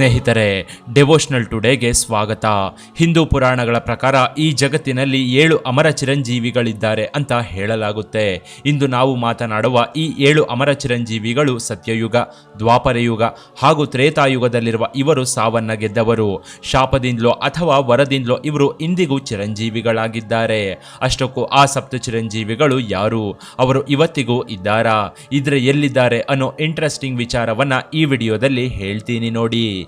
ಸ್ನೇಹಿತರೆ ಡೆವೋಷನಲ್ ಟುಡೇಗೆ ಸ್ವಾಗತ. ಹಿಂದೂ ಪುರಾಣಗಳ ಪ್ರಕಾರ ಈ ಜಗತ್ತಿನಲ್ಲಿ ಏಳು ಅಮರ ಚಿರಂಜೀವಿಗಳಿದ್ದಾರೆ ಅಂತ ಹೇಳಲಾಗುತ್ತೆ. ಇಂದು ನಾವು ಮಾತನಾಡುವ ಈ ಏಳು ಅಮರ ಚಿರಂಜೀವಿಗಳು ಸತ್ಯಯುಗ, ದ್ವಾಪರಯುಗ ಹಾಗೂ ತ್ರೇತಾಯುಗದಲ್ಲಿರುವ ಇವರು ಸಾವನ್ನ ಗೆದ್ದವರು ಶಾಪದಿಂದಲೋ ಅಥವಾ ವರದಿಂದಲೋ ಇವರು ಇಂದಿಗೂ ಚಿರಂಜೀವಿಗಳಾಗಿದ್ದಾರೆ. ಅಷ್ಟಕ್ಕೂ ಆ ಸಪ್ತ ಚಿರಂಜೀವಿಗಳು ಯಾರು? ಅವರು ಇವತ್ತಿಗೂ ಇದ್ದಾರಾ? ಇದ್ರೆ ಎಲ್ಲಿದ್ದಾರೆ ಅನ್ನೋ ಇಂಟ್ರೆಸ್ಟಿಂಗ್ ವಿಚಾರವನ್ನ ಈ ವಿಡಿಯೋದಲ್ಲಿ ಹೇಳ್ತೀನಿ ನೋಡಿ.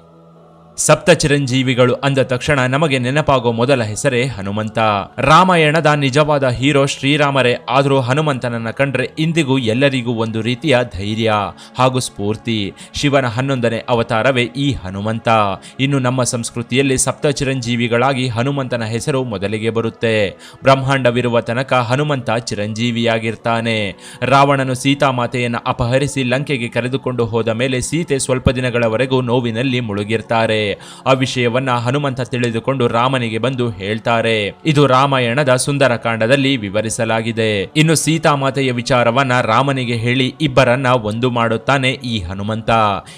ಸಪ್ತ ಚಿರಂಜೀವಿಗಳು ಅಂದ ತಕ್ಷಣ ನಮಗೆ ನೆನಪಾಗೋ ಮೊದಲ ಹೆಸರೇ ಹನುಮಂತ. ರಾಮಾಯಣದ ನಿಜವಾದ ಹೀರೋ ಶ್ರೀರಾಮರೇ, ಆದರೂ ಹನುಮಂತನನ್ನ ಕಂಡ್ರೆ ಇಂದಿಗೂ ಎಲ್ಲರಿಗೂ ಒಂದು ರೀತಿಯ ಧೈರ್ಯ ಹಾಗೂ ಸ್ಫೂರ್ತಿ. ಶಿವನ ಹನ್ನೊಂದನೇ ಅವತಾರವೇ ಈ ಹನುಮಂತ. ಇನ್ನು ನಮ್ಮ ಸಂಸ್ಕೃತಿಯಲ್ಲಿ ಸಪ್ತ ಚಿರಂಜೀವಿಗಳಾಗಿ ಹನುಮಂತನ ಹೆಸರು ಮೊದಲಿಗೆ ಬರುತ್ತೆ. ಬ್ರಹ್ಮಾಂಡವಿರುವ ತನಕ ಹನುಮಂತ ಚಿರಂಜೀವಿಯಾಗಿರ್ತಾನೆ. ರಾವಣನು ಸೀತಾಮಾತೆಯನ್ನು ಅಪಹರಿಸಿ ಲಂಕೆಗೆ ಕರೆದುಕೊಂಡು ಹೋದ ಮೇಲೆ ಸೀತೆ ಸ್ವಲ್ಪ ದಿನಗಳವರೆಗೂ ನೋವಿನಲ್ಲಿ ಮುಳುಗಿರ್ತಾರೆ. ಆ ವಿಷಯವನ್ನ ಹನುಮಂತ ತಿಳಿದುಕೊಂಡು ರಾಮನಿಗೆ ಬಂದು ಹೇಳ್ತಾರೆ. ಇದು ರಾಮಾಯಣದ ಸುಂದರ ಕಾಂಡದಲ್ಲಿ ವಿವರಿಸಲಾಗಿದೆ. ಇನ್ನು ಸೀತಾಮಾತೆಯ ವಿಚಾರವನ್ನ ರಾಮನಿಗೆ ಹೇಳಿ ಇಬ್ಬರನ್ನ ಒಂದು ಮಾಡುತ್ತಾನೆ ಈ ಹನುಮಂತ.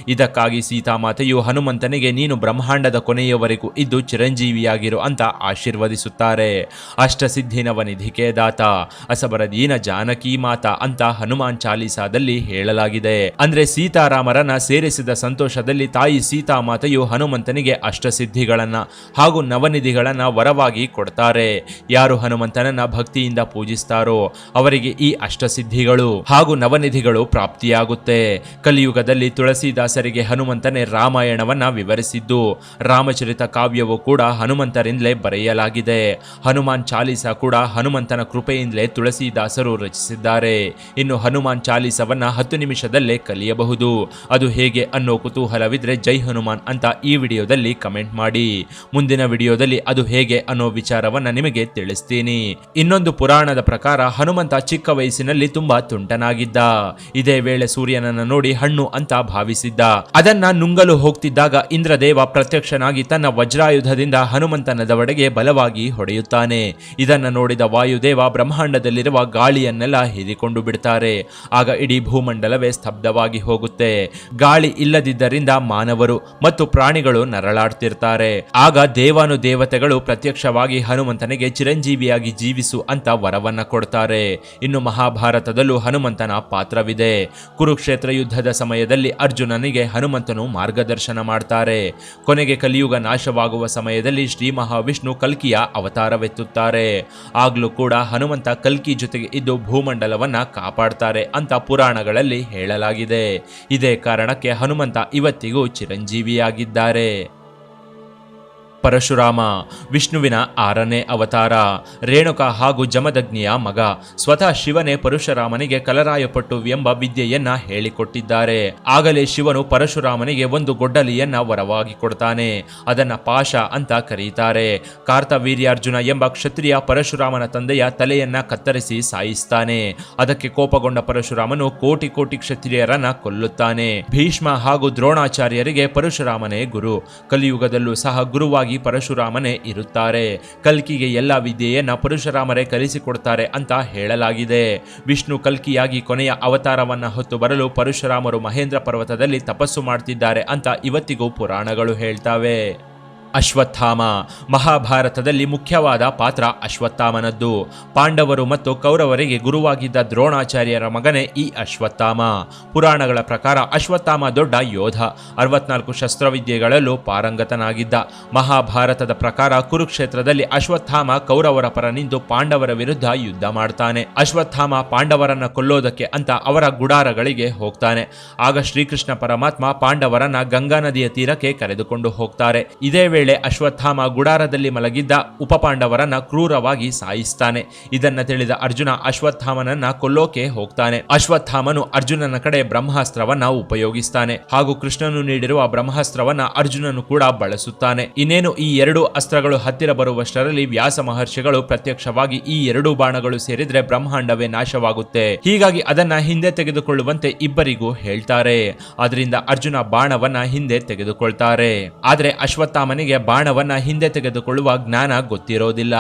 ಇದಕ್ಕಾಗಿ ಸೀತಾಮಾತೆಯು ಹನುಮಂತನಿಗೆ, ನೀನು ಬ್ರಹ್ಮಾಂಡದ ಕೊನೆಯವರೆಗೂ ಇದ್ದು ಚಿರಂಜೀವಿಯಾಗಿರು ಅಂತ ಆಶೀರ್ವದಿಸುತ್ತಾರೆ. ಅಷ್ಟಸಿದ್ಧಿನವನಿಧಿಕೆ ದಾತ ಅಸಬರ ದೀನ ಜಾನಕಿ ಮಾತ ಅಂತ ಹನುಮಾನ್ ಚಾಲೀಸಾದಲ್ಲಿ ಹೇಳಲಾಗಿದೆ. ಅಂದ್ರೆ ಸೀತಾರಾಮರನ್ನ ಸೇರಿಸಿದ ಸಂತೋಷದಲ್ಲಿ ತಾಯಿ ಸೀತಾಮಾತೆಯು ಹನುಮಂತನಿಗೆ ಅಷ್ಟಸಿದ್ಧಿಗಳನ್ನು ಹಾಗೂ ನವನಿಧಿಗಳನ್ನ ವರವಾಗಿ ಕೊಡ್ತಾರೆ. ಯಾರು ಹನುಮಂತನನ್ನ ಭಕ್ತಿಯಿಂದ ಪೂಜಿಸ್ತಾರೋ ಅವರಿಗೆ ಈ ಅಷ್ಟಸಿದ್ಧಿಗಳು ಹಾಗೂ ನವನಿಧಿಗಳು ಪ್ರಾಪ್ತಿಯಾಗುತ್ತೆ. ಕಲಿಯುಗದಲ್ಲಿ ತುಳಸಿದಾಸರಿಗೆ ಹನುಮಂತನೇ ರಾಮಾಯಣವನ್ನ ವಿವರಿಸಿದ್ದು, ರಾಮಚರಿತ ಕಾವ್ಯವು ಕೂಡ ಹನುಮಂತರಿಂದಲೇ ಬರೆಯಲಾಗಿದೆ. ಹನುಮಾನ್ ಚಾಲೀಸ ಕೂಡ ಹನುಮಂತನ ಕೃಪೆಯಿಂದಲೇ ತುಳಸಿದಾಸರು ರಚಿಸಿದ್ದಾರೆ. ಇನ್ನು ಹನುಮಾನ್ ಚಾಲೀಸವನ್ನ ಹತ್ತು ನಿಮಿಷದಲ್ಲೇ ಕಲಿಯಬಹುದು. ಅದು ಹೇಗೆ ಅನ್ನೋ ಕುತೂಹಲವಿದ್ರೆ ಜೈ ಹನುಮಾನ್ ಅಂತ ಈ ವಿಡಿಯೋದಲ್ಲಿ ಕಮೆಂಟ್ ಮಾಡಿ. ಮುಂದಿನ ವಿಡಿಯೋದಲ್ಲಿ ಅದು ಹೇಗೆ ಅನ್ನೋ ವಿಚಾರವನ್ನ ನಿಮಗೆ ತಿಳಿಸ್ತೀನಿ. ಇನ್ನೊಂದು ಪುರಾಣದ ಪ್ರಕಾರ ಹನುಮಂತ ಚಿಕ್ಕ ವಯಸ್ಸಿನಲ್ಲಿ ತುಂಬಾ ತುಂಟನಾಗಿದ್ದ. ಇದೇ ವೇಳೆ ಸೂರ್ಯನನ್ನ ನೋಡಿ ಹಣ್ಣು ಅಂತ ಭಾವಿಸಿದ್ದ. ಅದನ್ನ ನುಂಗಲು ಹೋಗ್ತಿದ್ದಾಗ ಇಂದ್ರದೇವ ಪ್ರತ್ಯಕ್ಷನಾಗಿ ತನ್ನ ವಜ್ರಾಯುಧದಿಂದ ಹನುಮಂತನ ದವಡೆಗೆ ಬಲವಾಗಿ ಹೊಡೆಯುತ್ತಾನೆ. ಇದನ್ನ ನೋಡಿದ ವಾಯುದೇವ ಬ್ರಹ್ಮಾಂಡದಲ್ಲಿರುವ ಗಾಳಿಯನ್ನೆಲ್ಲ ಹೀರಿಕೊಂಡು ಬಿಡ್ತಾರೆ. ಆಗ ಇಡೀ ಭೂಮಂಡಲವೇ ಸ್ತಬ್ಧವಾಗಿ ಹೋಗುತ್ತೆ. ಗಾಳಿ ಇಲ್ಲದಿದ್ದರಿಂದ ಮಾನವರು ಮತ್ತು ಪ್ರಾಣಿಗಳು ನರಳಾಡ್ತಿರ್ತಾರೆ. ಆಗ ದೇವಾನು ದೇವತೆಗಳು ಪ್ರತ್ಯಕ್ಷವಾಗಿ ಹನುಮಂತನಿಗೆ ಚಿರಂಜೀವಿಯಾಗಿ ಜೀವಿಸು ಅಂತ ವರವನ್ನ ಕೊಡ್ತಾರೆ. ಇನ್ನು ಮಹಾಭಾರತದಲ್ಲೂ ಹನುಮಂತನ ಪಾತ್ರವಿದೆ. ಕುರುಕ್ಷೇತ್ರ ಯುದ್ಧದ ಸಮಯದಲ್ಲಿ ಅರ್ಜುನನಿಗೆ ಹನುಮಂತನು ಮಾರ್ಗದರ್ಶನ ಮಾಡ್ತಾರೆ. ಕೊನೆಗೆ ಕಲಿಯುಗ ನಾಶವಾಗುವ ಸಮಯದಲ್ಲಿ ಶ್ರೀ ಮಹಾವಿಷ್ಣು ಕಲ್ಕಿಯ ಅವತಾರವೆತ್ತುತ್ತಾರೆ. ಆಗ್ಲೂ ಕೂಡ ಹನುಮಂತ ಕಲ್ಕಿ ಜೊತೆಗೆ ಇದ್ದು ಭೂಮಂಡಲವನ್ನ ಕಾಪಾಡ್ತಾರೆ ಅಂತ ಪುರಾಣಗಳಲ್ಲಿ ಹೇಳಲಾಗಿದೆ. ಇದೇ ಕಾರಣಕ್ಕೆ ಹನುಮಂತ ಇವತ್ತಿಗೂ ಚಿರಂಜೀವಿಯಾಗಿದ್ದಾರೆ. fue ಪರಶುರಾಮ, ವಿಷ್ಣುವಿನ ಆರನೇ ಅವತಾರ, ರೇಣುಕ ಹಾಗೂ ಜಮದಗ್ನಿಯ ಮಗ, ಸ್ವತಃ ಶಿವನೇ ಪರಶುರಾಮನಿಗೆ ಕಲರಾಯಪಟ್ಟು ಎಂಬ ವಿದ್ಯೆಯನ್ನ ಹೇಳಿಕೊಟ್ಟಿದ್ದಾರೆ. ಆಗಲೇ ಶಿವನು ಪರಶುರಾಮನಿಗೆ ಒಂದು ಗೊಡ್ಡಲಿಯನ್ನ ವರವಾಗಿ ಕೊಡ್ತಾನೆ. ಅದನ್ನ ಪಾಶ ಅಂತ ಕರೀತಾರೆ. ಕಾರ್ತವೀರ್ಯಾರ್ಜುನ ಎಂಬ ಕ್ಷತ್ರಿಯ ಪರಶುರಾಮನ ತಂದೆಯ ತಲೆಯನ್ನ ಕತ್ತರಿಸಿ ಸಾಯಿಸ್ತಾನೆ. ಅದಕ್ಕೆ ಕೋಪಗೊಂಡ ಪರಶುರಾಮನು ಕೋಟಿ ಕೋಟಿ ಕ್ಷತ್ರಿಯರನ್ನ ಕೊಲ್ಲುತ್ತಾನೆ. ಭೀಷ್ಮ ಹಾಗೂ ದ್ರೋಣಾಚಾರ್ಯರಿಗೆ ಪರಶುರಾಮನೇ ಗುರು. ಕಲಿಯುಗದಲ್ಲೂ ಸಹ ಗುರುವಾಗಿ ಪರಶುರಾಮನೇ ಇರುತ್ತಾರೆ. ಕಲ್ಕಿಗೆ ಎಲ್ಲ ವಿದ್ಯೆಯನ್ನ ಪರಶುರಾಮರೇ ಕಲಿಸಿಕೊಡ್ತಾರೆ ಅಂತ ಹೇಳಲಾಗಿದೆ. ವಿಷ್ಣು ಕಲ್ಕಿಯಾಗಿ ಕೊನೆಯ ಅವತಾರವನ್ನ ಹೊತ್ತು ಬರಲು ಪರಶುರಾಮರು ಮಹೇಂದ್ರ ಪರ್ವತದಲ್ಲಿ ತಪಸ್ಸು ಮಾಡ್ತಿದ್ದಾರೆ ಅಂತ ಇವತ್ತಿಗೂ ಪುರಾಣಗಳು ಹೇಳ್ತಾವೆ. ಅಶ್ವತ್ಥಾಮ. ಮಹಾಭಾರತದಲ್ಲಿ ಮುಖ್ಯವಾದ ಪಾತ್ರ ಅಶ್ವತ್ಥಾಮನದ್ದು. ಪಾಂಡವರು ಮತ್ತು ಕೌರವರಿಗೆ ಗುರುವಾಗಿದ್ದ ದ್ರೋಣಾಚಾರ್ಯರ ಮಗನೇ ಈ ಅಶ್ವತ್ಥಾಮ. ಪುರಾಣಗಳ ಪ್ರಕಾರ ಅಶ್ವತ್ಥಾಮ ದೊಡ್ಡ ಯೋಧ. ಅರವತ್ನಾಲ್ಕು ಶಸ್ತ್ರವಿದ್ಯೆಗಳಲ್ಲೂ ಪಾರಂಗತನಾಗಿದ್ದ. ಮಹಾಭಾರತದ ಪ್ರಕಾರ ಕುರುಕ್ಷೇತ್ರದಲ್ಲಿ ಅಶ್ವತ್ಥಾಮ ಕೌರವರ ಪರ ನಿಂತು ಪಾಂಡವರ ವಿರುದ್ಧ ಯುದ್ಧ ಮಾಡ್ತಾನೆ. ಅಶ್ವತ್ಥಾಮ ಪಾಂಡವರನ್ನ ಕೊಲ್ಲೋದಕ್ಕೆ ಅಂತ ಅವರ ಗುಡಾರಗಳಿಗೆ ಹೋಗ್ತಾನೆ. ಆಗ ಶ್ರೀಕೃಷ್ಣ ಪರಮಾತ್ಮ ಪಾಂಡವರನ್ನ ಗಂಗಾ ನದಿಯ ತೀರಕ್ಕೆ ಕರೆದುಕೊಂಡು ಹೋಗ್ತಾರೆ. ಇದೇ ವೇಳೆ ಅಶ್ವತ್ಥಾಮ ಗುಡಾರದಲ್ಲಿ ಮಲಗಿದ್ದ ಉಪಪಾಂಡವರನ್ನ ಕ್ರೂರವಾಗಿ ಸಾಯಿಸ್ತಾನೆ. ಇದನ್ನ ತಿಳಿದ ಅರ್ಜುನ ಅಶ್ವತ್ಥಾಮನನ್ನ ಕೊಲ್ಲೋಕೆ ಹೋಗ್ತಾನೆ. ಅಶ್ವತ್ಥಾಮನು ಅರ್ಜುನನ ಕಡೆ ಬ್ರಹ್ಮಾಸ್ತ್ರವನ್ನ ಉಪಯೋಗಿಸ್ತಾನೆ ಹಾಗೂ ಕೃಷ್ಣನು ನೀಡಿರುವ ಬ್ರಹ್ಮಾಸ್ತ್ರವನ್ನ ಅರ್ಜುನನು ಕೂಡ ಬಳಸುತ್ತಾನೆ. ಇನ್ನೇನು ಈ ಎರಡು ಅಸ್ತ್ರಗಳು ಹತ್ತಿರ ಬರುವಷ್ಟರಲ್ಲಿ ವ್ಯಾಸ ಮಹರ್ಷಿಗಳು ಪ್ರತ್ಯಕ್ಷವಾಗಿ ಈ ಎರಡು ಬಾಣಗಳು ಸೇರಿದ್ರೆ ಬ್ರಹ್ಮಾಂಡವೇ ನಾಶವಾಗುತ್ತೆ. ಹೀಗಾಗಿ ಅದನ್ನ ಹಿಂದೆ ತೆಗೆದುಕೊಳ್ಳುವಂತೆ ಇಬ್ಬರಿಗೂ ಹೇಳ್ತಾರೆ. ಅದರಿಂದ ಅರ್ಜುನ ಬಾಣವನ್ನ ಹಿಂದೆ ತೆಗೆದುಕೊಳ್ತಾರೆ. ಆದ್ರೆ ಅಶ್ವತ್ಥಾಮನಿಗೆ ಬಾಣವನ್ನ ಹಿಂದೆ ತೆಗೆದುಕೊಳ್ಳುವ ಜ್ಞಾನ ಗೊತ್ತಿರೋದಿಲ್ಲ.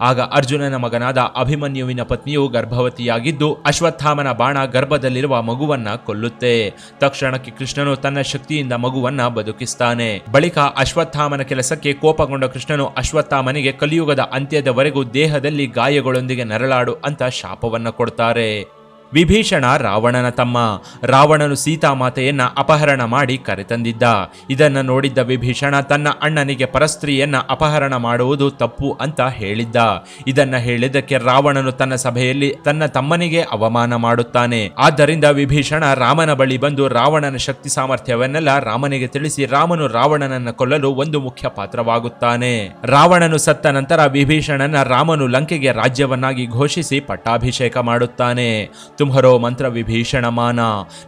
ಆಗ ಅರ್ಜುನನ ಮಗನಾದ ಅಭಿಮನ್ಯುವಿನ ಪತ್ನಿಯು ಗರ್ಭವತಿಯಾಗಿದ್ದು ಅಶ್ವತ್ಥಾಮನ ಬಾಣ ಗರ್ಭದಲ್ಲಿರುವ ಮಗುವನ್ನ ಕೊಲ್ಲುತ್ತೆ. ತಕ್ಷಣಕ್ಕೆ ಕೃಷ್ಣನು ತನ್ನ ಶಕ್ತಿಯಿಂದ ಮಗುವನ್ನ ಬದುಕಿಸ್ತಾನೆ. ಬಳಿಕ ಅಶ್ವತ್ಥಾಮನ ಕೆಲಸಕ್ಕೆ ಕೋಪಗೊಂಡ ಕೃಷ್ಣನು ಅಶ್ವತ್ಥಾಮನಿಗೆ ಕಲಿಯುಗದ ಅಂತ್ಯದವರೆಗೂ ದೇಹದಲ್ಲಿ ಗಾಯಗಳೊಂದಿಗೆ ನರಳಾಡು ಅಂತ ಶಾಪವನ್ನ ಕೊಡ್ತಾರೆ. ವಿಭೀಷಣ ರಾವಣನ ತಮ್ಮ. ರಾವಣನು ಸೀತಾಮಾತೆಯನ್ನ ಅಪಹರಣ ಮಾಡಿ ಕರೆತಂದಿದ್ದ. ಇದನ್ನ ನೋಡಿದ್ದ ವಿಭೀಷಣ ತನ್ನ ಅಣ್ಣನಿಗೆ ಪರಸ್ತ್ರೀಯನ್ನ ಅಪಹರಣ ಮಾಡುವುದು ತಪ್ಪು ಅಂತ ಹೇಳಿದ್ದ. ಇದನ್ನ ಹೇಳಿದ್ದಕ್ಕೆ ರಾವಣನು ತನ್ನ ಸಭೆಯಲ್ಲಿ ತನ್ನ ತಮ್ಮನಿಗೆ ಅವಮಾನ ಮಾಡುತ್ತಾನೆ. ಆದ್ದರಿಂದ ವಿಭೀಷಣ ರಾಮನ ಬಳಿ ಬಂದು ರಾವಣನ ಶಕ್ತಿ ಸಾಮರ್ಥ್ಯವನ್ನೆಲ್ಲ ರಾಮನಿಗೆ ತಿಳಿಸಿ ರಾಮನು ರಾವಣನನ್ನ ಕೊಲ್ಲಲು ಒಂದು ಮುಖ್ಯ ಪಾತ್ರವಾಗುತ್ತಾನೆ. ರಾವಣನು ಸತ್ತ ನಂತರ ವಿಭೀಷಣನ ರಾಮನು ಲಂಕೆಗೆ ರಾಜ್ಯವನ್ನಾಗಿ ಘೋಷಿಸಿ ಪಟ್ಟಾಭಿಷೇಕ ಮಾಡುತ್ತಾನೆ. ತುಮ್ಹರೋ ಮಂತ್ರ ವಿಭೀಷಣ ಮಾನ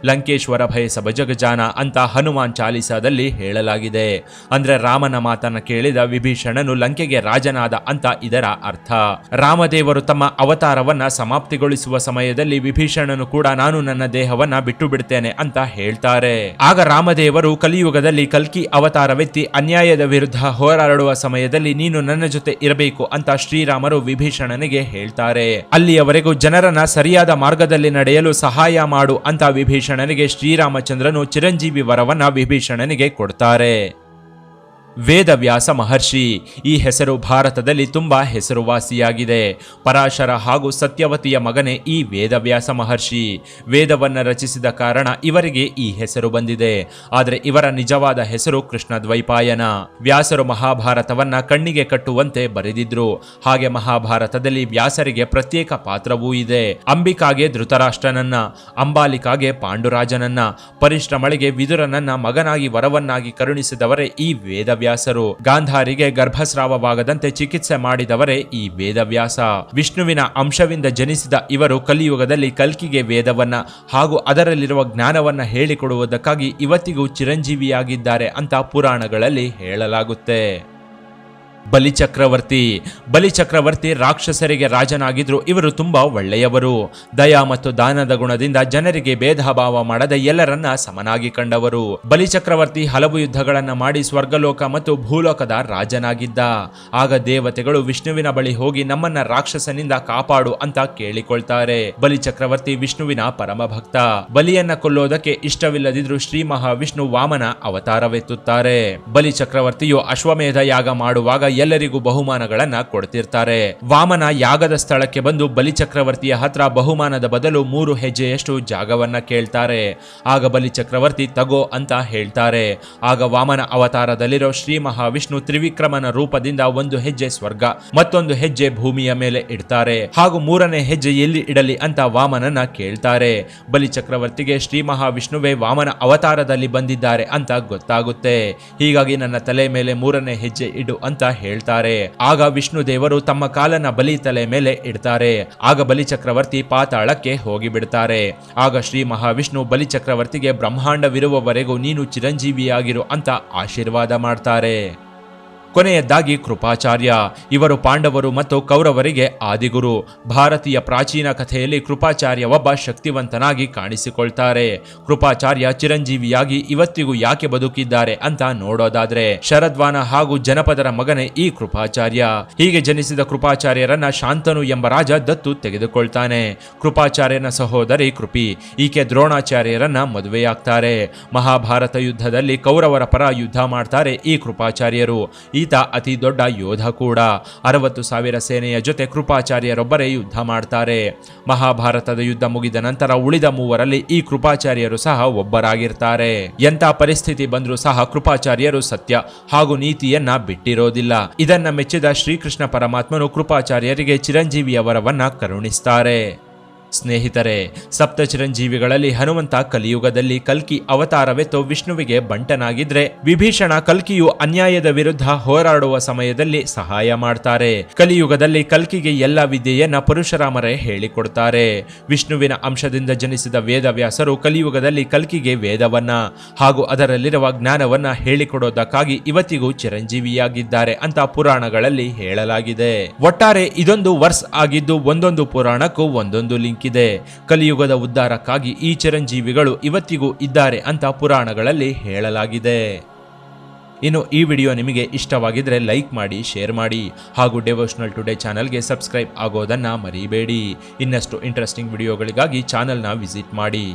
ಲಂಕೇಶ್ವರ ಭಯ ಸಬಜಗಜಾನ ಅಂತ ಹನುಮಾನ್ ಚಾಲಿಸಾದಲ್ಲಿ ಹೇಳಲಾಗಿದೆ. ಅಂದ್ರೆ ರಾಮನ ಮಾತನ್ನ ಕೇಳಿದ ವಿಭೀಷಣನು ಲಂಕೆಗೆ ರಾಜನಾದ ಅಂತ ಇದರ ಅರ್ಥ. ರಾಮದೇವರು ತಮ್ಮ ಅವತಾರವನ್ನ ಸಮಾಪ್ತಿಗೊಳಿಸುವ ಸಮಯದಲ್ಲಿ ವಿಭೀಷಣನು ಕೂಡ ನಾನು ನನ್ನ ದೇಹವನ್ನ ಬಿಟ್ಟು ಬಿಡ್ತೇನೆ ಅಂತ ಹೇಳ್ತಾರೆ. ಆಗ ರಾಮದೇವರು ಕಲಿಯುಗದಲ್ಲಿ ಕಲ್ಕಿ ಅವತಾರವೆತ್ತಿ ಅನ್ಯಾಯದ ವಿರುದ್ಧ ಹೋರಾಡುವ ಸಮಯದಲ್ಲಿ ನೀನು ನನ್ನ ಜೊತೆ ಇರಬೇಕು ಅಂತ ಶ್ರೀರಾಮರು ವಿಭೀಷಣನಿಗೆ ಹೇಳ್ತಾರೆ. ಅಲ್ಲಿಯವರೆಗೂ ಜನರನ್ನ ಸರಿಯಾದ ಮಾರ್ಗದಲ್ಲಿ ನಡೆಯಲು ಸಹಾಯ ಮಾಡು ಅಂತ ವಿಭೀಷಣನಿಗೆ ಶ್ರೀರಾಮಚಂದ್ರನು ಚಿರಂಜೀವಿ ವರವನ್ನ ವಿಭೀಷಣನಿಗೆ ಕೊಡ್ತಾರೆ. ವೇದವ್ಯಾಸ ಮಹರ್ಷಿ. ಈ ಹೆಸರು ಭಾರತದಲ್ಲಿ ತುಂಬಾ ಹೆಸರುವಾಸಿಯಾಗಿದೆ. ಪರಾಶರ ಹಾಗೂ ಸತ್ಯವತಿಯ ಮಗನೇ ಈ ವೇದವ್ಯಾಸ ಮಹರ್ಷಿ. ವೇದವನ್ನ ರಚಿಸಿದ ಕಾರಣ ಇವರಿಗೆ ಈ ಹೆಸರು ಬಂದಿದೆ. ಆದರೆ ಇವರ ನಿಜವಾದ ಹೆಸರು ಕೃಷ್ಣ ದ್ವೈಪಾಯನ ವ್ಯಾಸರು ಮಹಾಭಾರತವನ್ನ ಕಣ್ಣಿಗೆ ಕಟ್ಟುವಂತೆ ಬರೆದಿದ್ರು. ಹಾಗೆ ಮಹಾಭಾರತದಲ್ಲಿ ವ್ಯಾಸರಿಗೆ ಪ್ರತ್ಯೇಕ ಪಾತ್ರವೂ ಇದೆ. ಅಂಬಿಕಾಗೆ ಧೃತರಾಷ್ಟ್ರನನ್ನ, ಅಂಬಾಲಿಕಾಗೆ ಪಾಂಡುರಾಜನನ್ನ, ಪರಿಶ್ರಮಳಿಗೆ ವಿದುರನನ್ನ ಮಗನಾಗಿ ವರವನ್ನಾಗಿ ಕರುಣಿಸಿದವರೇ ಈ ವೇದವ್ಯಾಸರು ಗಾಂಧಾರಿಗೆ ಗರ್ಭಸ್ರಾವವಾಗದಂತೆ ಚಿಕಿತ್ಸೆ ಮಾಡಿದವರೇ ಈ ವೇದವ್ಯಾಸ. ವಿಷ್ಣುವಿನ ಅಂಶವಿಂದ ಜನಿಸಿದ ಇವರು ಕಲಿಯುಗದಲ್ಲಿ ಕಲ್ಕಿಗೆ ವೇದವನ್ನ ಹಾಗೂ ಅದರಲ್ಲಿರುವ ಜ್ಞಾನವನ್ನ ಹೇಳಿಕೊಡುವುದಕ್ಕಾಗಿ ಇವತ್ತಿಗೂ ಚಿರಂಜೀವಿಯಾಗಿದ್ದಾರೆ ಅಂತ ಪುರಾಣಗಳಲ್ಲಿ ಹೇಳಲಾಗುತ್ತೆ. ಬಲಿಚಕ್ರವರ್ತಿ ಬಲಿಚಕ್ರವರ್ತಿ ರಾಕ್ಷಸರಿಗೆ ರಾಜನಾಗಿದ್ರು ಇವರು ತುಂಬಾ ಒಳ್ಳೆಯವರು. ದಯಾ ಮತ್ತು ದಾನದ ಗುಣದಿಂದ ಜನರಿಗೆ ಭೇದ ಭಾವ ಮಾಡದೆ ಎಲ್ಲರನ್ನ ಸಮನಾಗಿ ಕಂಡವರು. ಬಲಿಚಕ್ರವರ್ತಿ ಹಲವು ಯುದ್ಧಗಳನ್ನ ಮಾಡಿ ಸ್ವರ್ಗಲೋಕ ಮತ್ತು ಭೂಲೋಕದ ರಾಜನಾಗಿದ್ದ. ಆಗ ದೇವತೆಗಳು ವಿಷ್ಣುವಿನ ಬಳಿ ಹೋಗಿ ನಮ್ಮನ್ನ ರಾಕ್ಷಸನಿಂದ ಕಾಪಾಡು ಅಂತ ಕೇಳಿಕೊಳ್ತಾರೆ. ಬಲಿಚಕ್ರವರ್ತಿ ವಿಷ್ಣುವಿನ ಪರಮ ಭಕ್ತ ಬಲಿಯನ್ನ ಕೊಲ್ಲೋದಕ್ಕೆ ಇಷ್ಟವಿಲ್ಲದಿದ್ರು ಶ್ರೀ ಮಹಾವಿಷ್ಣು ವಾಮನ ಅವತಾರವೆತ್ತುತ್ತಾರೆ. ಬಲಿಚಕ್ರವರ್ತಿಯು ಅಶ್ವಮೇಧ ಯಾಗ ಮಾಡುವಾಗ ಎಲ್ಲರಿಗೂ ಬಹುಮಾನಗಳನ್ನ ಕೊಡ್ತಿರ್ತಾರೆ. ವಾಮನ ಯಾಗದ ಸ್ಥಳಕ್ಕೆ ಬಂದು ಬಲಿಚಕ್ರವರ್ತಿಯ ಹತ್ರ ಬಹುಮಾನದ ಬದಲು ಮೂರು ಹೆಜ್ಜೆಯಷ್ಟು ಜಾಗವನ್ನ ಕೇಳ್ತಾರೆ. ಆಗ ಬಲಿಚಕ್ರವರ್ತಿ ತಗೋ ಅಂತ ಹೇಳ್ತಾರೆ. ಆಗ ವಾಮನ ಅವತಾರದಲ್ಲಿರೋ ಶ್ರೀ ಮಹಾವಿಷ್ಣು ತ್ರಿವಿಕ್ರಮನ ರೂಪದಿಂದ ಒಂದು ಹೆಜ್ಜೆ ಸ್ವರ್ಗ, ಮತ್ತೊಂದು ಹೆಜ್ಜೆ ಭೂಮಿಯ ಮೇಲೆ ಇಡ್ತಾರೆ. ಹಾಗೂ ಮೂರನೇ ಹೆಜ್ಜೆ ಎಲ್ಲಿ ಇಡಲಿ ಅಂತ ವಾಮನನ ಕೇಳ್ತಾರೆ. ಬಲಿಚಕ್ರವರ್ತಿಗೆ ಶ್ರೀ ಮಹಾವಿಷ್ಣುವೇ ವಾಮನ ಅವತಾರದಲ್ಲಿ ಬಂದಿದ್ದಾರೆ ಅಂತ ಗೊತ್ತಾಗುತ್ತೆ. ಹೀಗಾಗಿ ನನ್ನ ತಲೆ ಮೇಲೆ ಮೂರನೇ ಹೆಜ್ಜೆ ಇಡು ಅಂತ ಹೇಳ್ತಾರೆ. ಆಗ ವಿಷ್ಣು ದೇವರು ತಮ್ಮ ಕಾಲನ ಬಲಿ ತಲೆ ಮೇಲೆ ಇಡ್ತಾರೆ. ಆಗ ಬಲಿ ಚಕ್ರವರ್ತಿ ಪಾತಾಳಕ್ಕೆ ಹೋಗಿ ಬಿಡ್ತಾರೆ ಆಗ ಶ್ರೀ ಮಹಾವಿಷ್ಣು ಬಲಿ ಚಕ್ರವರ್ತಿಗೆ ಬ್ರಹ್ಮಾಂಡವಿರುವವರೆಗೂ ನೀನು ಚಿರಂಜೀವಿಯಾಗಿರು ಅಂತ ಆಶೀರ್ವಾದ ಮಾಡ್ತಾರೆ. ಕೊನೆಯದ್ದಾಗಿ ಕೃಪಾಚಾರ್ಯ, ಇವರು ಪಾಂಡವರು ಮತ್ತು ಕೌರವರಿಗೆ ಆದಿಗುರು. ಭಾರತೀಯ ಪ್ರಾಚೀನ ಕಥೆಯಲ್ಲಿ ಕೃಪಾಚಾರ್ಯ ಒಬ್ಬ ಶಕ್ತಿವಂತನಾಗಿ ಕಾಣಿಸಿಕೊಳ್ತಾರೆ. ಕೃಪಾಚಾರ್ಯ ಚಿರಂಜೀವಿಯಾಗಿ ಇವತ್ತಿಗೂ ಯಾಕೆ ಬದುಕಿದ್ದಾರೆ ಅಂತ ನೋಡೋದಾದ್ರೆ, ಶರದ್ವಾನ ಹಾಗೂ ಜನಪದರ ಮಗನೇ ಈ ಕೃಪಾಚಾರ್ಯ. ಹೀಗೆ ಜನಿಸಿದ ಕೃಪಾಚಾರ್ಯರನ್ನ ಶಾಂತನು ಎಂಬ ರಾಜ ದತ್ತು ತೆಗೆದುಕೊಳ್ತಾನೆ. ಕೃಪಾಚಾರ್ಯನ ಸಹೋದರಿ ಕೃಪಿ, ಈಕೆ ದ್ರೋಣಾಚಾರ್ಯರನ್ನ ಮದುವೆಯಾಗ್ತಾರೆ. ಮಹಾಭಾರತ ಯುದ್ಧದಲ್ಲಿ ಕೌರವರ ಪರ ಯುದ್ಧ ಮಾಡ್ತಾರೆ ಈ ಕೃಪಾಚಾರ್ಯರು. ಈತ ಅತಿ ದೊಡ್ಡ ಯೋಧ ಕೂಡ. ಅರವತ್ತು ಸಾವಿರ ಸೇನೆಯ ಜೊತೆ ಕೃಪಾಚಾರ್ಯರೊಬ್ಬರೇ ಯುದ್ಧ ಮಾಡ್ತಾರೆ. ಮಹಾಭಾರತದ ಯುದ್ಧ ಮುಗಿದ ನಂತರ ಉಳಿದ ಮೂವರಲ್ಲಿ ಈ ಕೃಪಾಚಾರ್ಯರು ಸಹ ಒಬ್ಬರಾಗಿರ್ತಾರೆ. ಎಂಥ ಪರಿಸ್ಥಿತಿ ಬಂದರೂ ಸಹ ಕೃಪಾಚಾರ್ಯರು ಸತ್ಯ ಹಾಗೂ ನೀತಿಯನ್ನ ಬಿಟ್ಟಿರೋದಿಲ್ಲ. ಇದನ್ನ ಮೆಚ್ಚಿದ ಶ್ರೀಕೃಷ್ಣ ಪರಮಾತ್ಮನು ಕೃಪಾಚಾರ್ಯರಿಗೆ ಚಿರಂಜೀವಿಯ ವರವನ್ನ ಕರುಣಿಸ್ತಾರೆ. ಸ್ನೇಹಿತರೆ ಸಪ್ತ ಚಿರಂಜೀವಿಗಳಲ್ಲಿ ಹನುಮಂತ ಕಲಿಯುಗದಲ್ಲಿ ಕಲ್ಕಿ ಅವತಾರವೆತ್ತು ವಿಷ್ಣುವಿಗೆ ಬಂಟನಾಗಿದ್ರೆ, ವಿಭೀಷಣ ಕಲ್ಕಿಯು ಅನ್ಯಾಯದ ವಿರುದ್ಧ ಹೋರಾಡುವ ಸಮಯದಲ್ಲಿ ಸಹಾಯ ಮಾಡ್ತಾರೆ. ಕಲಿಯುಗದಲ್ಲಿ ಕಲ್ಕಿಗೆ ಎಲ್ಲ ವಿದ್ಯೆಯನ್ನ ಪರಶುರಾಮರೇ ಹೇಳಿಕೊಡ್ತಾರೆ. ವಿಷ್ಣುವಿನ ಅಂಶದಿಂದ ಜನಿಸಿದ ವೇದವ್ಯಾಸರು ಕಲಿಯುಗದಲ್ಲಿ ಕಲ್ಕಿಗೆ ವೇದವನ್ನ ಹಾಗೂ ಅದರಲ್ಲಿರುವ ಜ್ಞಾನವನ್ನ ಹೇಳಿಕೊಡೋದಕ್ಕಾಗಿ ಇವತ್ತಿಗೂ ಚಿರಂಜೀವಿಯಾಗಿದ್ದಾರೆ ಅಂತ ಪುರಾಣಗಳಲ್ಲಿ ಹೇಳಲಾಗಿದೆ. ಒಟ್ಟಾರೆ ಇದೊಂದು ವರ್ಸ್ ಆಗಿದ್ದು ಒಂದೊಂದು ಪುರಾಣಕ್ಕೂ ಒಂದೊಂದು ಲಿಂಕ್. ಇದೆ ಕಲಿಯುಗದ ಉದ್ಧಾರಕ್ಕಾಗಿ ಈ ಚಿರಂಜೀವಿಗಳು ಇವತ್ತಿಗೂ ಇದ್ದಾರೆ ಅಂತ ಪುರಾಣಗಳಲ್ಲಿ ಹೇಳಲಾಗಿದೆ. ಇನ್ನು ಈ ವಿಡಿಯೋ ನಿಮಗೆ ಇಷ್ಟವಾಗಿದ್ದರೆ ಲೈಕ್ ಮಾಡಿ, ಶೇರ್ ಮಾಡಿ ಹಾಗೂ ಡೆವೋಷನಲ್ ಟುಡೇ ಚಾನಲ್ಗೆ ಸಬ್ಸ್ಕ್ರೈಬ್ ಆಗೋದನ್ನು ಮರಿಬೇಡಿ. ಇನ್ನಷ್ಟು ಇಂಟ್ರೆಸ್ಟಿಂಗ್ ವಿಡಿಯೋಗಳಿಗಾಗಿ ಚಾನಲ್ನ ವಿಸಿಟ್ ಮಾಡಿ.